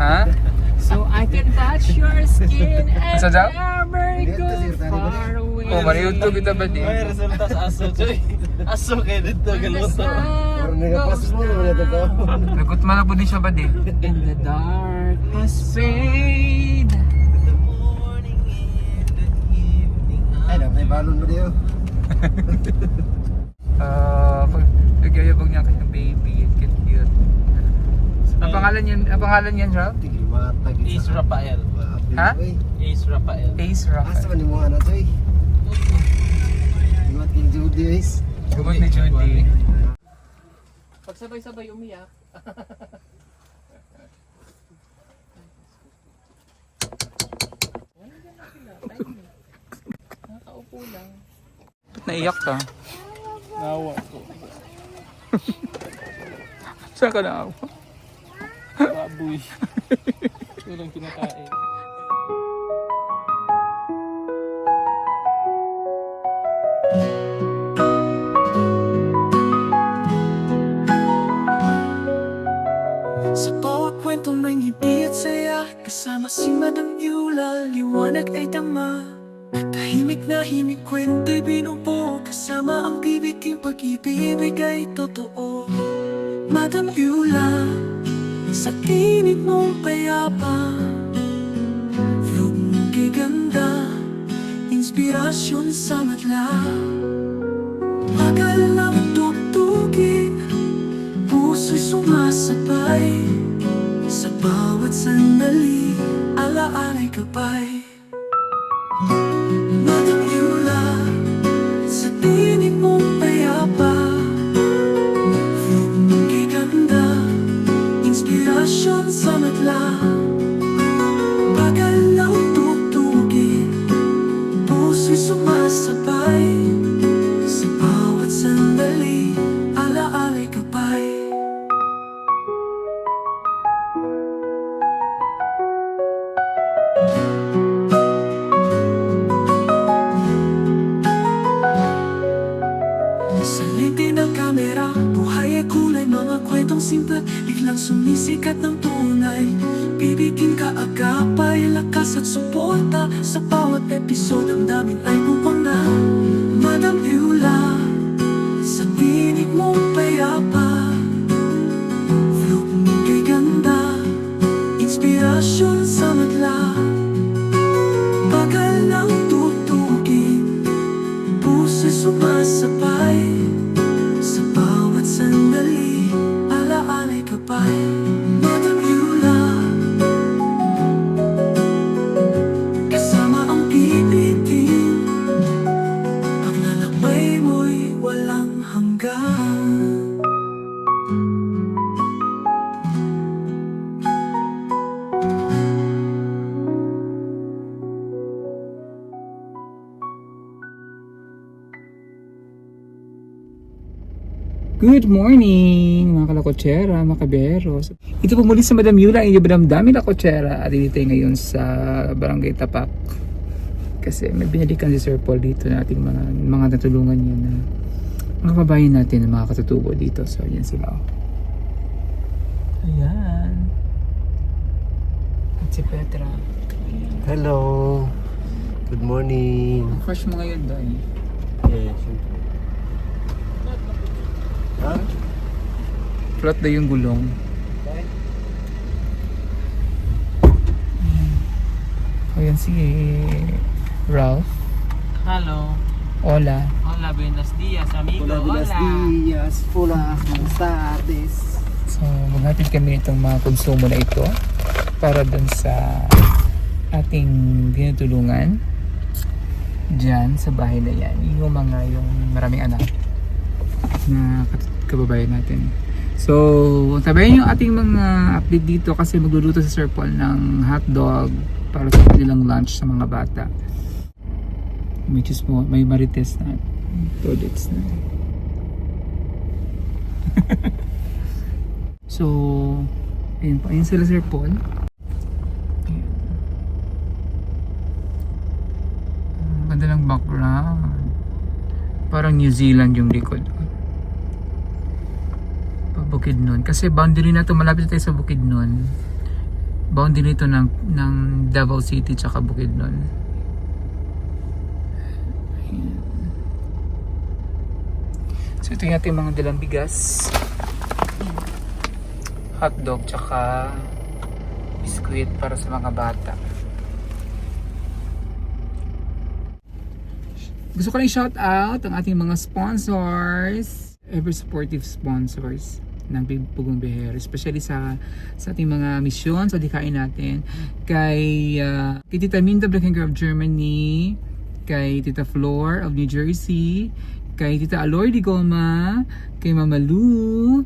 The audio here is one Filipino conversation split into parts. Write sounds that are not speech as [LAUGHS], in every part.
Ha? So I can touch your skin [LAUGHS] and Asa daw? never go far away. Oh, maniud to kita ba di? Ay, resulta sa aso, Choy. [LAUGHS] Aso kayo dito, galuto. Lagot man po din siya ba di? and the darkness fade. Ay, na, may balon mo diyo. [LAUGHS] Ah, pag nagyayabag niya kanyang baby. Ang pangalan niyan, ang pangalan niyan, Rob? Tigil matag. Ace Rafael. Ha? Ace Rafael. Ace Asa Rafael. man mo ana to eh. Iwat king Judy guys. Gumot ni Judy. Pag sabay-sabay umiyak. Nakaupo lang. Ba't naiyak ka? Nawa ko. [LAUGHS] Saan ka na ako? Baboy. Ito lang kinakain. Sa bawat kwentong may ngiti at saya Kasama si Madam Yula, liwanag ay tama Tahimik na himik kwento'y binubuo Kasama ang bibiting pag-ibig ay totoo Madam Yula, sa tinig mong payapa Vlog mong giganda, inspirasyon sa madla. Magal na tugtugin Puso'y sumasabay. Sa bawat sandali Alaala'y gabay Madam Good morning, mga kalakotsera, mga kaberos. Ito po muli sa Madam Yula, ang Madam Dami Lakotsera. At dito tayo ngayon sa Barangay Tapak. Kasi may binalikan si Sir Paul dito na ating mga, mga natulungan niya na mga kabayan natin na mga katutubo dito. So, yan sila. oh. Ayan. Si Petra. Hello. Good morning. Fresh mo ngayon, Day. Yes. Ha? Flat daw yung gulong. Ayan si Ralph. Hello. Hola. Hola, buenos dias, amigo. Hola, buenos dias. Hola, buenas tardes. So, maghatid kami itong mga konsumo na ito para dun sa ating tinutulungan dyan sa bahay na yan. Yung mga yung maraming anak na kababayan natin. So, tabayan yung ating mga update dito kasi magluluto si Sir Paul ng hotdog para sa kanilang lunch sa mga bata. May cheese mo, may marites na. Toilets na. [LAUGHS] So, ayun pa. Ayun sila Sir Paul. Ayan. Ang Ganda ng background. Parang New Zealand yung likod. Pa Bukidnon. Kasi boundary na to malapit tayo sa Bukidnon. boundary nito ng, ng Davao City tsaka Bukidnon. Ayan. So ito yung ating mga dalang bigas. Hotdog tsaka biskuit para sa mga bata. Gusto ko lang shout out ang ating mga sponsors, ever supportive sponsors ng Pugong Beher, especially sa sa ating mga misyon sa dikain natin. Kay uh, kay Tita Minda Blankenger of Germany, kay Tita Flor of New Jersey, kay Tita Aloy Di Goma, kay Mama Lou,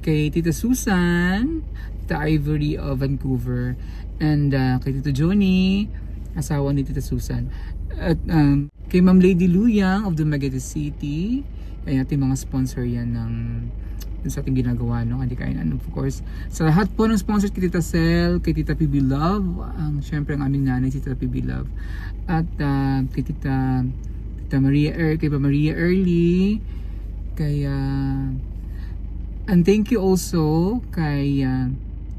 kay Tita Susan, Tita Ivory of Vancouver, and uh, kay Tito Johnny, asawa ni Tita Susan. At um, kay Ma'am Lady Luyang of the Magati City, ay ating mga sponsor yan ng sa ating ginagawa no? Hindi kain and of course. Sa lahat po ng sponsors kay Tita Sel kay Tita PB Love ang syempre ang aming nanay si Tita PB Love. At uh, kay Tita Tita Maria er, kay Pa Maria Early kay uh, and thank you also kay uh,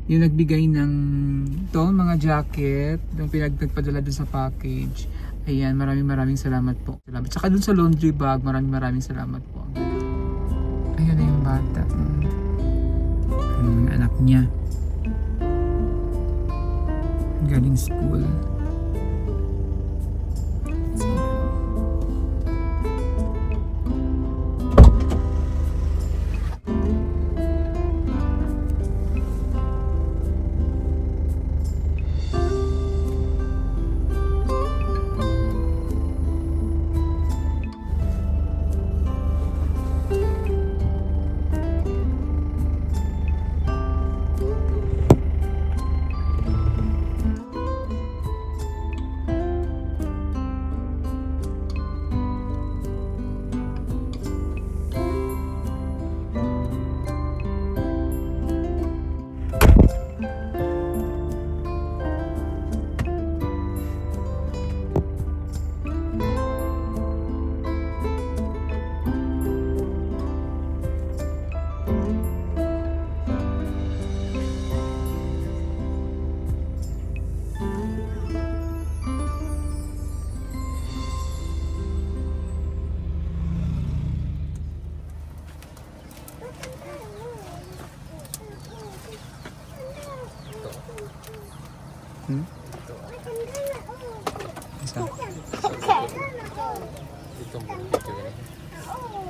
yung nagbigay ng to mga jacket yung pinag nagpadala dun sa package ayan maraming maraming salamat po. Salamat. Saka dun sa laundry bag maraming maraming salamat po. Ayun na yung bata. Mm. mga anak niya. Galing school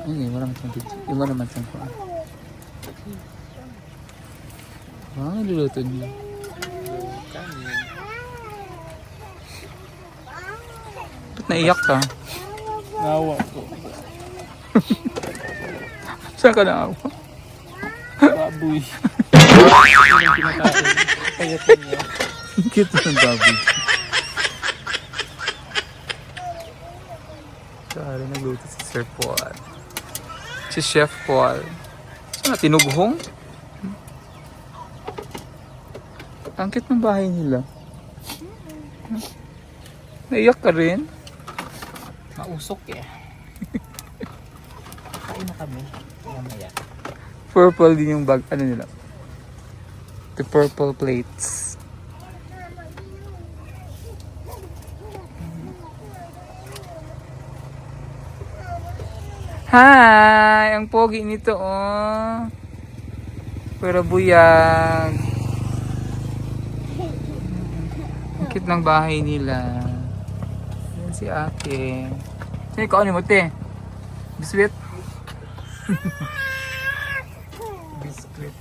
Ay, wala naman siyang video. Iba naman siyang kuha. Ah, niluluto niya. Ba't naiyak ka? Nawa ko. Saan ka naawa? Baboy. Walang kinakain. Kaya niya. Cute ng baboy. Sir Paul. Si Chef Paul. Saan na, tinughong? Ang cute ng bahay nila. Naiyak ka rin? Mausok eh. [LAUGHS] Kain na kami. Mamaya. Purple din yung bag, ano nila? The purple plates. Hi! Ang pogi nito, oh. Pero buyag. Ang cute ng bahay nila. Yan si ate. Sino ikaw ano mo, te? Biswit? [LAUGHS] Biscuit.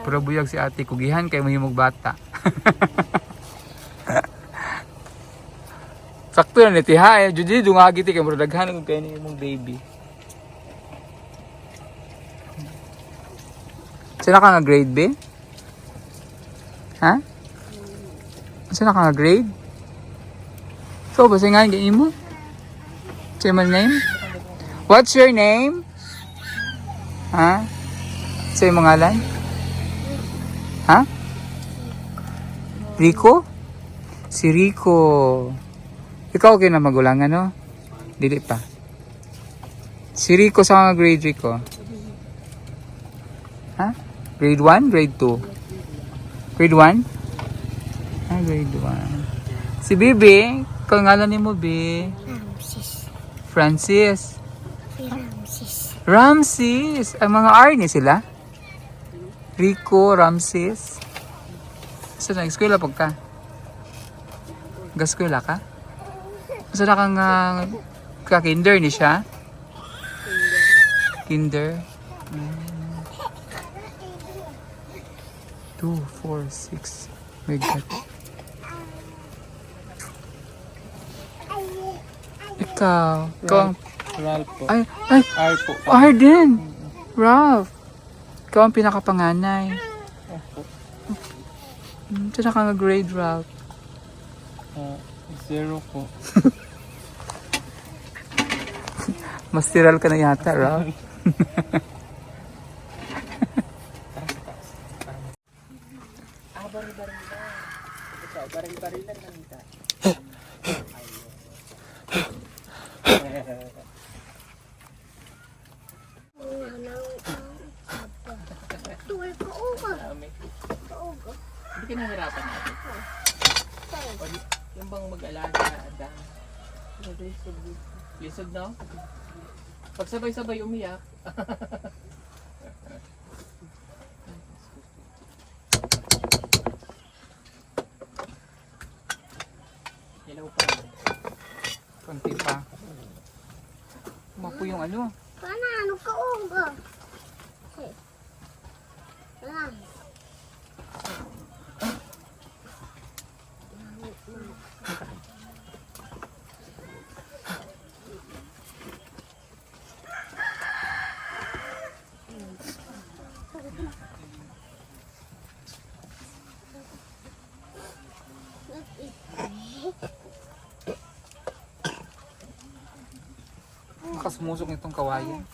Pero buyag si ate, kugihan kay mahimog bata. [LAUGHS] Sakto na niti ha, eh. Judy, dungagi ti kay mura daghan kay ni imong baby. Sino ka nga grade B? Ha? Sino ka nga grade? So, basta nga ganyan mo? Say my name? What's your name? Ha? Say mo ngalan? Ha? Rico? Si Rico. Ikaw okay na magulang ano? Dili pa. Si Rico sa mga grade Rico? Ha? Grade 1? Grade 2? Grade 1? Ah, grade 1. Si Bibi, kung ngalan ni mo, Bi? Ramses. Francis. Ramses. Ramses. Ang mga R ni sila? Rico, Ramses. Sa na, eskwela pag ka? Gaskwela ka? Sa na kang uh, ka-kinder ni siya? Kinder. Mm. Two, four, six. My God. Ikaw. Ikaw ang... Ralph po. Ay, ay, R po. Arden! Ralph! Ikaw ang pinakapanganay. Hmm, Saan ka nga grade, Ralph? Ah, zero po. [LAUGHS] Mas tiral ka na yata, Ralph. [LAUGHS] Tuwal ko uka. Hindi ka nahirapan natin. Yung bang mag-alaga, dam. Lisod no? Pag sabay-sabay umiyak. [LAUGHS] Hello pa. Konti pa. Umapo yung ano. Paano ano ka uka? Ah. Nakasumusok nitong kawayan.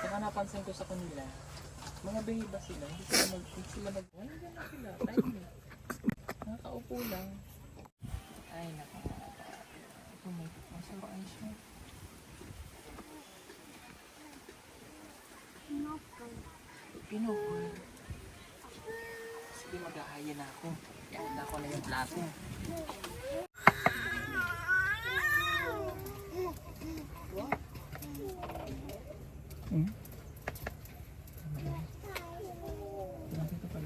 Saka napansin ko sa kanila, mga baby ba sila? Hindi sila mag... Hindi sila mag... Wala dyan na sila. Tahimik. Nakaupo lang. Ay, naka... Tumik. Masaraan siya. Pinupol. Sige, mag-ahaya na ako. Yan, ako na yung plato.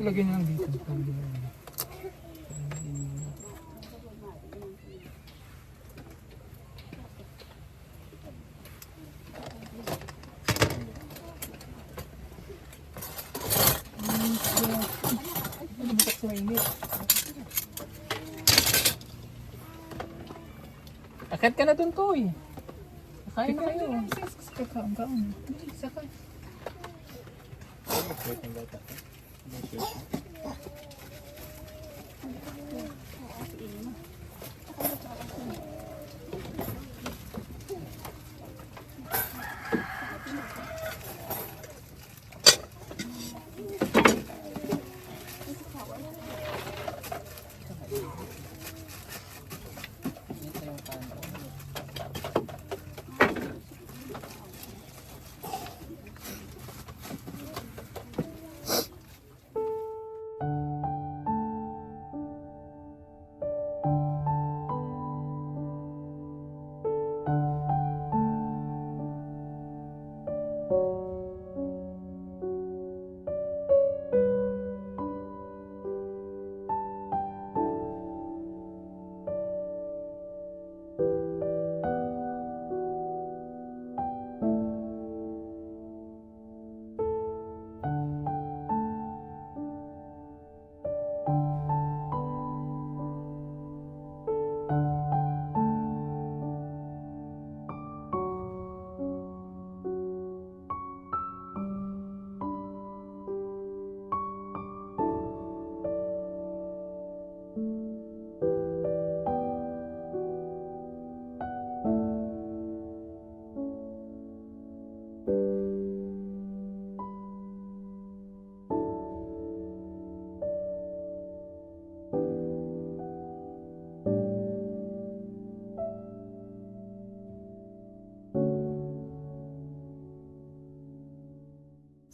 Lagyan lang dito. Akit ka na dun, Toy. Kain na kayo. Kakaang-kaang. Sakay. 哦。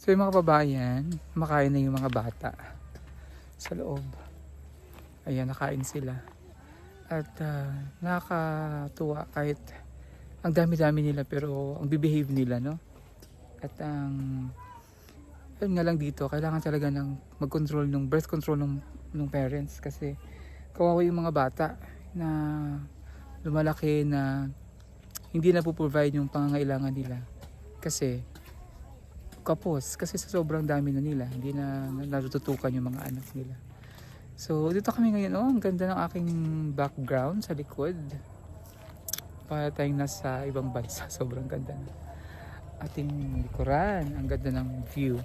So yung mga kababayan, makain na yung mga bata sa loob. Ayan, nakain sila. At ah, nakakatuwa kahit ang dami-dami nila pero ang bibehave nila, no? At ang yun nga lang dito, kailangan talaga ng mag-control ng birth control ng, ng parents kasi kawawa yung mga bata na lumalaki na hindi na po-provide yung pangangailangan nila. Kasi kapos, kasi sa sobrang dami na nila, hindi na natututukan yung mga anak nila. So, dito kami ngayon, oh, ang ganda ng aking background sa likod. Para tayong nasa ibang bansa, [LAUGHS] sobrang ganda na. Ating likuran, ang ganda ng view.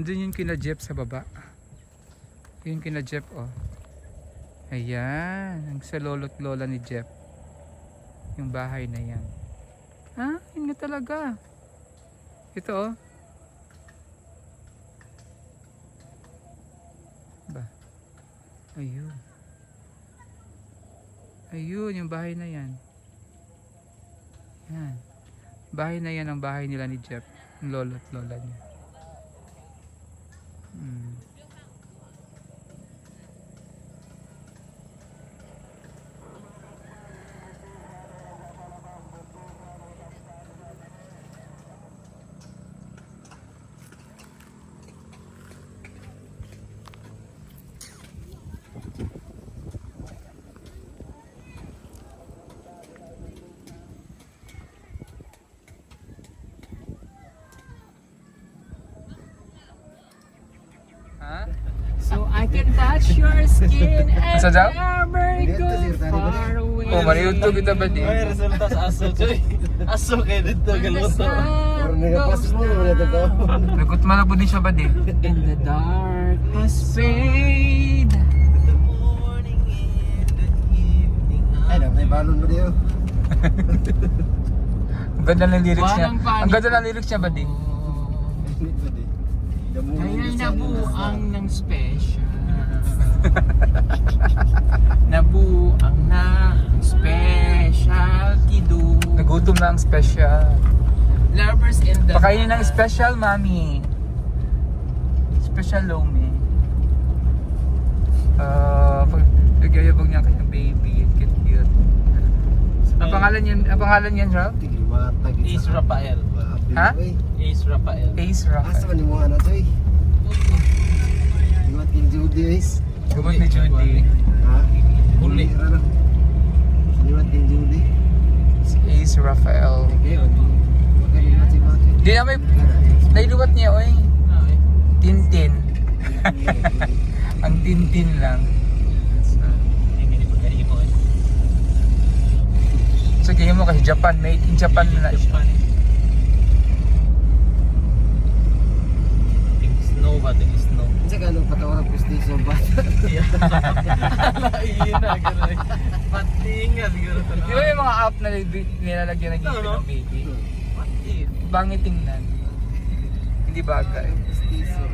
Andun yung kina Jeff sa baba. Yung kina Jeff, oh. Ayan, ang sa lolo't lola ni Jeff. Yung bahay na yan. Ha? Yun nga talaga. Ito, oh. Ba? Ayun. Ayun, yung bahay na yan. Yan. Bahay na yan ang bahay nila ni Jeff. Yung lolo't lola niya. Mm. [LAUGHS] So I can touch your skin [LAUGHS] and Sa daw? never go far away. Oh, maniudto kita ba di? Ay, resulta sa aso, Choy. [LAUGHS] Aso kayo dito, galuto. Parang sun nagapas goes mo, wala na ba? down Lagot man po din siya ba di? and the darkness fade. Ay, dapat balon mo diyo. Ang ganda ng lyrics niya. Ang ganda ng lyrics niya ba di? Nabuang ng special. [LAUGHS] nabuang na ang special kido. Nagutom na ang special. Lovers in the Pakainin ng special, mami. Special lomi. Ah, pag nagyayabang niya ang kanyang baby. Cute, cute. Ang pangalan niyan, ang pangalan niyan, Rob? Is Rafael. Ha? Is Rafael. Ace Asa Rafael. man mo ano to Iwat kin Judy is. Gumot ni Judy. Ha? Uli. Iwat kin Judy. Ace Rafael. Di. Na may, nailuwat niya, oy. Tintin. [LAUGHS] Ang tintin lang. So, kaya mo kasi Japan, made in Japan na siya. Snow ba? Ting snow. Sa kanong patawag prestisyo ba? [LAUGHS] Iyon na, gano'n. Patingan, siguro ito Di ba yung mga app na nil- nilalagyan ng ngipin Ano? ng baby? Patin. Bangit tingnan. Hindi bagay. Prestisyo.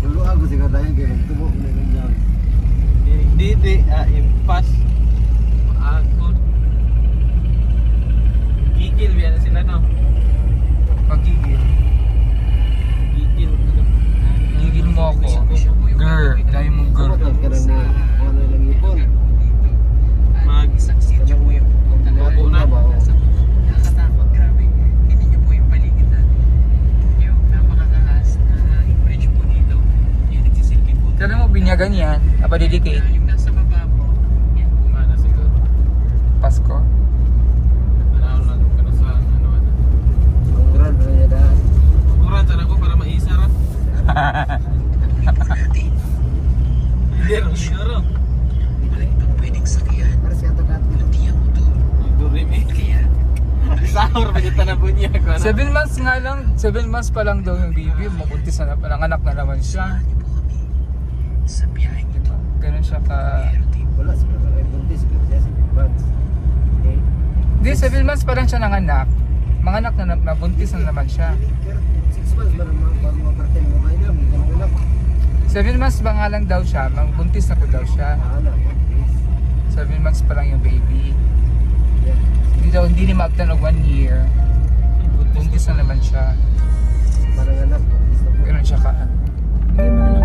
Dulu ako siguro tayo kaya tumo na ganyan. Hindi, di. Ah, impas. Ako. Gigil, biyan na sila, no? Pagigil. Gigil. Gigil mo ako. Girl. Dahil mong girl. Ano lang ipon? Mag... Opo na. Kala mo binyagan yan. Napadedicate. Yung nasa baba po. Yan po. Mana siguro. Pasko. Ano na, pero [LAUGHS] 7 months nga lang, 7 months pa lang daw yung baby, mabuntis na pala, anak na naman siya. Sa biyahe diba? Ganun siya ka... Wala, buntis, buntis, months. Hindi, 7 months pa lang siya ng anak. Mga anak na mabuntis na naman siya. 6 months ba naman, bago mabartin mo ba yun? 7 months ba nga lang daw siya, mabuntis na po daw siya. Ah, 7 months pa lang yung baby. Hindi daw, hindi ni magtanog 1 year. Buntis na naman siya. Parang anak. Ganun siya ka. Mga